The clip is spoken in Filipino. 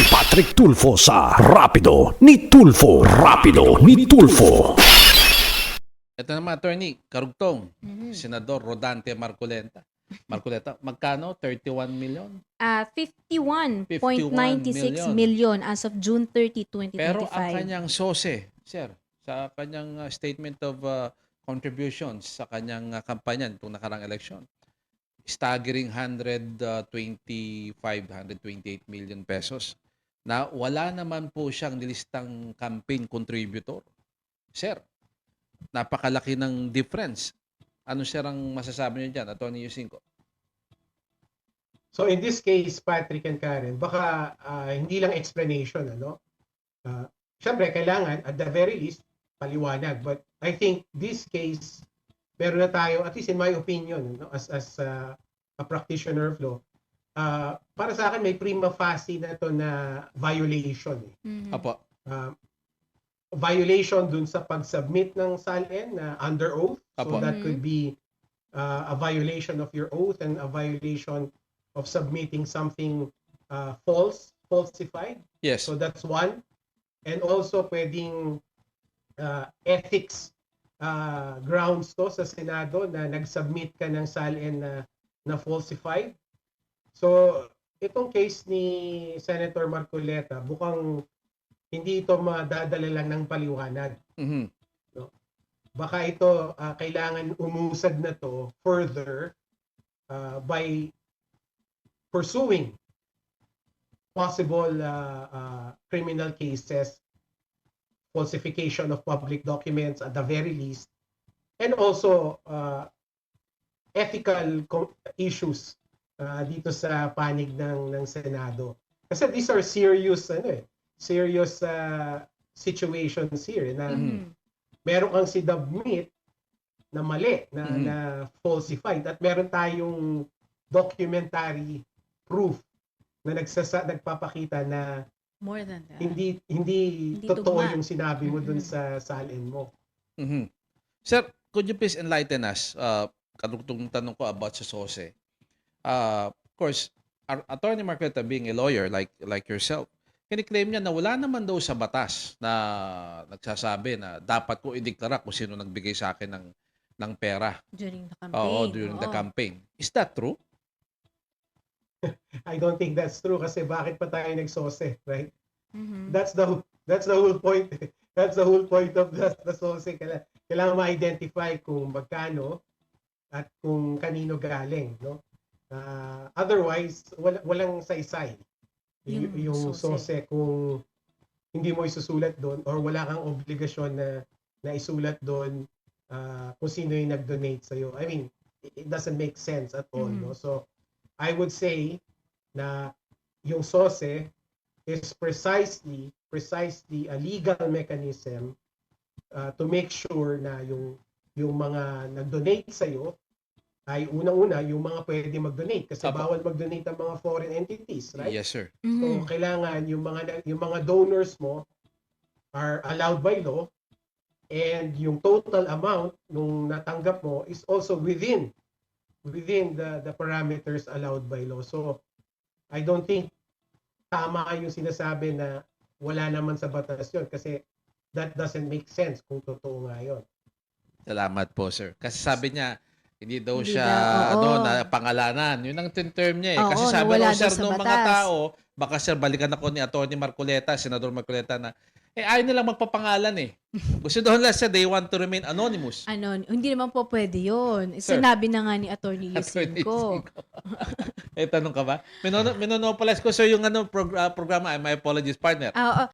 si Patrick Tulfo sa Rapido ni Tulfo. Rapido ni Tulfo. Ito naman, attorney, karugtong, Senador Rodante Marcoleta. Marcoleta, magkano? 31 million? Ah, 51.96 million. million as of June 30, 2025. Pero ang kanyang sose, sir, sa kanyang uh, statement of uh, contributions sa kanyang uh, kampanya itong nakarang election, staggering 125, 128 million pesos na wala naman po siyang nilistang campaign contributor. Sir, napakalaki ng difference. Ano sir ang masasabi niyo dyan, Atty. Yusinko? So in this case, Patrick and Karen, baka ah, hindi lang explanation, ano? Uh, Siyempre, kailangan, at the very least, paliwanag. But I think this case, meron na tayo, at least in my opinion, no, as, as ah, a practitioner of law, ah, para sa akin, may prima facie na to na violation. Eh. Mhm. Apo. Uh, violation dun sa pag-submit ng SALN na under oath. Apo. So that Mhm. could be uh, a violation of your oath and a violation of submitting something uh, false, falsified. Yes. So that's one. And also pwedeng uh, ethics uh, grounds to sa Senado na nag-submit ka ng SALN na, na falsified. So itong case ni Senator Marcoleta, bukang hindi ito madadala lang ng paliwanag. Mhm. Baka ito ah, kailangan umusad na to further ah, by pursuing possible ah, ah, criminal cases, falsification of public documents at the very least, and also ah, ethical issues ah, dito sa panig ng ng Senado. Kasi these are serious ano eh, serious ah, situations here na Mhm. meron kang sinubmit na mali, na, Mhm. na falsified at meron tayong documentary proof na nagsasa nagpapakita na More than that. hindi hindi, Hindi totoo tugma. yung sinabi mo dun Mhm. sa salin mo. Mhm. Sir, could you please enlighten us? Uh, kadugtong tanong ko about sa SOSE. Uh, of course, Attorney Marqueta being a lawyer like like yourself, kiniklaim niya na wala naman daw sa batas na nagsasabi na dapat ko ideklara kung sino nagbigay sa akin ng ng pera. During the campaign. Oo, during the Oo. campaign. Is that true? I don't think that's true kasi bakit pa tayo nagsose, right? Mhm. That's the that's the whole point. That's the whole point of the, the SOSE. Kailangan, kailangan ma-identify kung magkano at kung kanino galing, no? Ah, otherwise, wala, walang saysay. Yung yung SOSE. Kung hindi mo isusulat doon or wala kang obligasyon na na isulat doon ah, kung sino yung nag-donate sa'yo. I mean, it, doesn't make sense at all, Mhm. no? So, I would say na yung SOSE is precisely precisely a legal mechanism uh, to make sure na yung yung mga nag-donate sa iyo ay unang-una yung mga pwede mag-donate kasi Apo. bawal mag-donate ang mga foreign entities, right? Yes, sir. Mhm. So kailangan yung mga yung mga donors mo are allowed by law and yung total amount nung natanggap mo is also within within the the parameters allowed by law. So I don't think tama yung sinasabi na wala naman sa batas yun kasi that doesn't make sense kung totoo nga yun. Salamat po, sir. Kasi sabi niya, hindi daw Hindi siya daw, oo. ano na pangalanan. Yun ang term niya eh. Oo, Kasi sabi nawala daw sir sa ng mga batas. tao, baka sir balikan ako ni Attorney Marcoleta, Senador Marcoleta na eh ayaw nilang magpapangalan eh. Gusto daw nila sir, they want to remain anonymous. Ano, hindi naman po pwede yun. Sir. Sinabi na nga ni Attorney Attorney Yusinko. eh tanong ka ba? Minono, minonopolize ko sir yung ano prog- ah, programa. My apologies partner. Ah, ah,